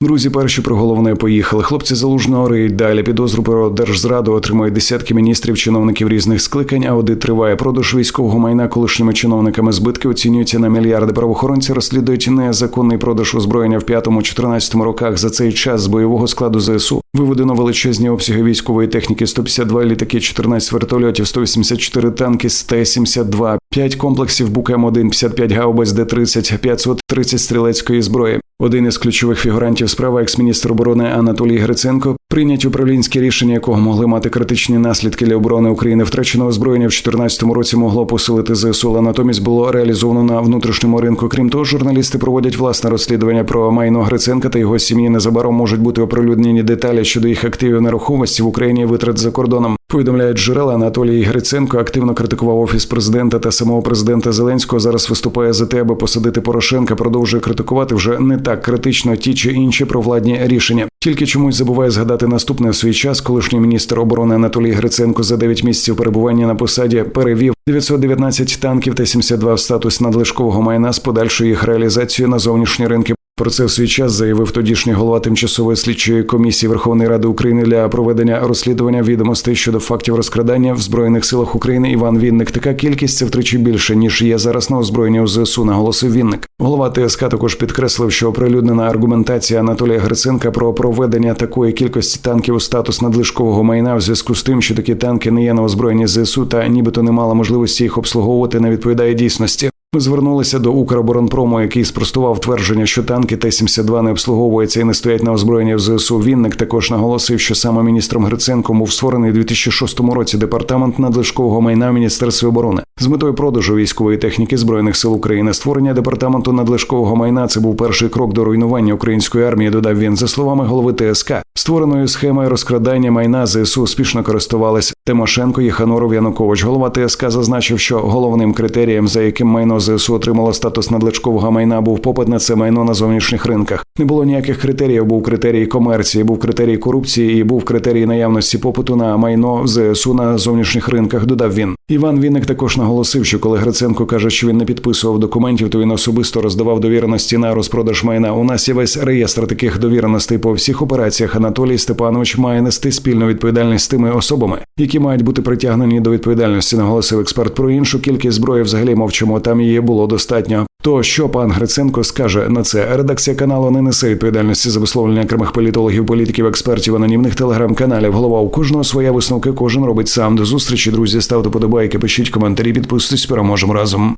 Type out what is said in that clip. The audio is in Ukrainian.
Друзі, перші про головне поїхали. Хлопці залужного риють далі. Підозру про держзраду отримують десятки міністрів, чиновників різних скликань. Аудит триває. Продаж військового майна колишніми чиновниками збитки оцінюються на мільярди. Правоохоронці розслідують незаконний продаж озброєння в 5-14 роках. За цей час з бойового складу ЗСУ виведено величезні обсяги військової техніки: 152 літаки, 14 вертольотів, 184 танки, з Т-72, 5 комплексів Букем-1, 55 гаубиць Д-30, 530 стрілецької зброї. Один із ключових фігурантів справи, екс-міністр оборони Анатолій Гриценко, прийнять управлінське рішення, якого могли мати критичні наслідки для оборони України. Втрачене озброєння в 2014 році могло посилити ЗСУ, але натомість було реалізовано на внутрішньому ринку. Крім того, журналісти проводять власне розслідування про майно Гриценка та його сім'ї. Незабаром можуть бути оприлюднені деталі щодо їх активів нерухомості в Україні витрат за кордоном. Повідомляють джерела Анатолій Гриценко активно критикував офіс президента та самого президента Зеленського. Зараз виступає за те, аби посадити Порошенка. Продовжує критикувати вже не так критично ті чи інші провладні рішення. Тільки чомусь забуває згадати наступне в свій час. Колишній міністр оборони Анатолій Гриценко за 9 місяців перебування на посаді перевів 919 танків та 72 в статус надлишкового майна з подальшою їх реалізацією на зовнішні ринки. Про це в свій час заявив тодішній голова тимчасової слідчої комісії Верховної Ради України для проведення розслідування відомостей щодо фактів розкрадання в збройних силах України Іван Вінник. Така кількість це втричі більше ніж є зараз на озброєнні у ЗСУ, наголосив Вінник. Голова ТСК також підкреслив, що оприлюднена аргументація Анатолія Гриценка про проведення такої кількості танків у статус надлишкового майна в зв'язку з тим, що такі танки не є на озброєнні ЗСУ та нібито не мала можливості їх обслуговувати, не відповідає дійсності. Ми звернулися до Укроборонпрому, який спростував твердження, що танки Т-72 не обслуговуються і не стоять на озброєнні в ЗСУ. Вінник також наголосив, що саме міністром Гриценком був створений у 2006 році департамент надлишкового майна в Міністерстві оборони з метою продажу військової техніки збройних сил України. Створення департаменту надлишкового майна це був перший крок до руйнування української армії. Додав він за словами голови ТСК. Створеною схемою розкрадання майна ЗСУ успішно користувались Тимошенко, Єханоров, Янукович. Голова ТСК зазначив, що головним критерієм, за яким майно ЗСУ отримало статус надлишкового майна, був попит на це майно на зовнішніх ринках. Не було ніяких критеріїв. Був критерій комерції, був критерій корупції і був критерій наявності попиту на майно ЗСУ на зовнішніх ринках. Додав він. Іван Вінник також наголосив, що коли Гриценко каже, що він не підписував документів, то він особисто роздавав довіреності на розпродаж майна. У нас є весь реєстр таких довіреностей по всіх операціях. Анатолій Степанович має нести спільну відповідальність з тими особами, які мають бути притягнені до відповідальності. Наголосив експерт про іншу кількість зброї. Взагалі мовчимо. Там її було достатньо. То що пан Гриценко скаже на це? Редакція каналу не несе відповідальності за висловлення окремих політологів, політиків, експертів, анонімних телеграм-каналів. Голова у кожного своя висновки, кожен робить сам. До зустрічі, друзі. Ставте подобайки, пишіть коментарі, підписуйтесь, переможемо разом.